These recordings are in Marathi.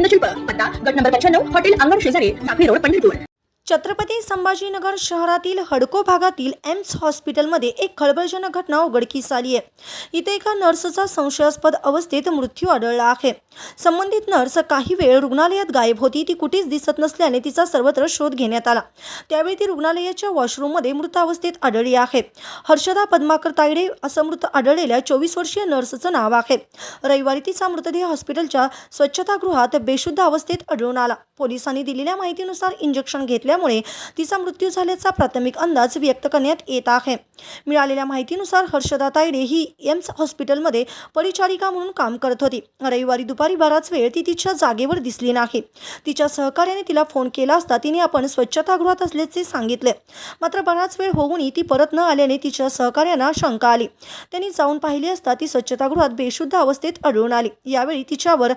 गोविंद शिल्प पत्ता गट नंबर पंच्याण्णव हॉटेल अंगण शेजारी साखळी रोड पंढरपूर. छत्रपती संभाजीनगर शहरातील हडको भागातील एम्स हॉस्पिटलमध्ये एक खळबळजनक घटना उघडकीस आली आहे. इथे एका नर्सचा संशयास्पद अवस्थेत मृत्यू आढळला आहे. संबंधित नर्स काही वेळ रुग्णालयात गायब होती ती कुठेच दिसत नसल्याने तिचा सर्वत्र शोध घेण्यात आला. त्यावेळी ती रुग्णालयाच्या वॉशरूममध्ये मृत अवस्थेत आढळली आहे. हर्षदा पद्माकर तायडे असं मृत आढळलेल्या चोवीस वर्षीय नर्सचं नाव आहे. रविवारी तिचा मृतदेह हॉस्पिटलच्या स्वच्छतागृहात बेशुद्ध अवस्थेत आढळून आला. पोलिसांनी दिलेल्या माहितीनुसार इंजेक्शन घेतल्यामुळे तिचा मृत्यू झाल्याचा प्राथमिक अंदाज व्यक्त करण्यात येत आहे. मिळालेल्या माहितीनुसार हर्षदा तायडे ही एम्स हॉस्पिटलमध्ये परिचारिका म्हणून काम करत होती. रविवारी दुपारी बराच वेळ ती तिच्या जागेवर दिसली नाही. तिच्या सहकार्याने तिला फोन केला असता तिने आपण स्वच्छतागृहात असल्याचे सांगितले. मात्र बराच वेळ होऊनही ती परत न आल्याने तिच्या सहकार्यांना शंका आली. त्यांनी जाऊन पाहिली असता ती स्वच्छतागृहात बेशुद्ध अवस्थेत आढळून आली. यावेळी तिच्यावर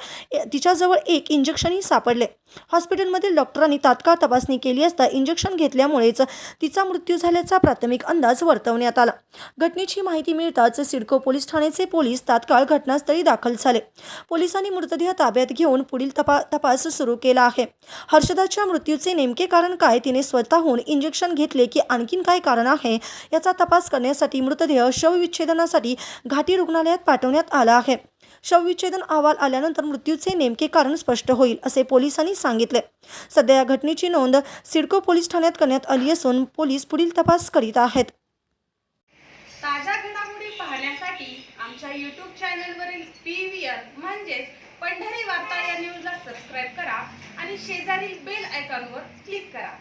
तिच्याजवळ एक इंजेक्शनही सापडले. हॉस्पिटलमधील डॉक्टरांनी तात्काळ तपासणी केली असता इंजेक्शन घेतल्यामुळेच तिचा मृत्यू झाल्याचा प्राथमिक अंदाज वर्तवण्यात आला. घटनेची माहिती मिळताच सिडको पोलीस ठाण्याचे पोलीस तात्काळ घटनास्थळी दाखल झाले. पोलिसांनी मृतदेह ताब्यात घेऊन पुढील तपा तपास सुरू केला आहे. हर्षदाच्या मृत्यूचे नेमके कारण काय? तिने स्वतःहून इंजेक्शन घेतले की आणखीन काय कारण आहे? याचा तपास करण्यासाठी मृतदेह शवविच्छेदनासाठी घाटी रुग्णालयात पाठवण्यात आला आहे. शवविच्छेदन अहवाल आल्यानंतर मृत्यूचे नेमके कारण स्पष्ट होईल असे पोलिसांनी सांगितले. सध्या या घटनेची नोंद सिडको पोलीस ठाण्यात करण्यात आली असून पोलीस पुढील तपास करीत आहेत. ताज्या घडामोडी पाहण्यासाठी आमच्या यूट्यूब चॅनलवरील पी व्ही आर म्हणजेच पंढरी वार्ता या न्यूजला सबस्क्राईब करा आणि शेजारील बेल आयकॉनवर क्लिक करा.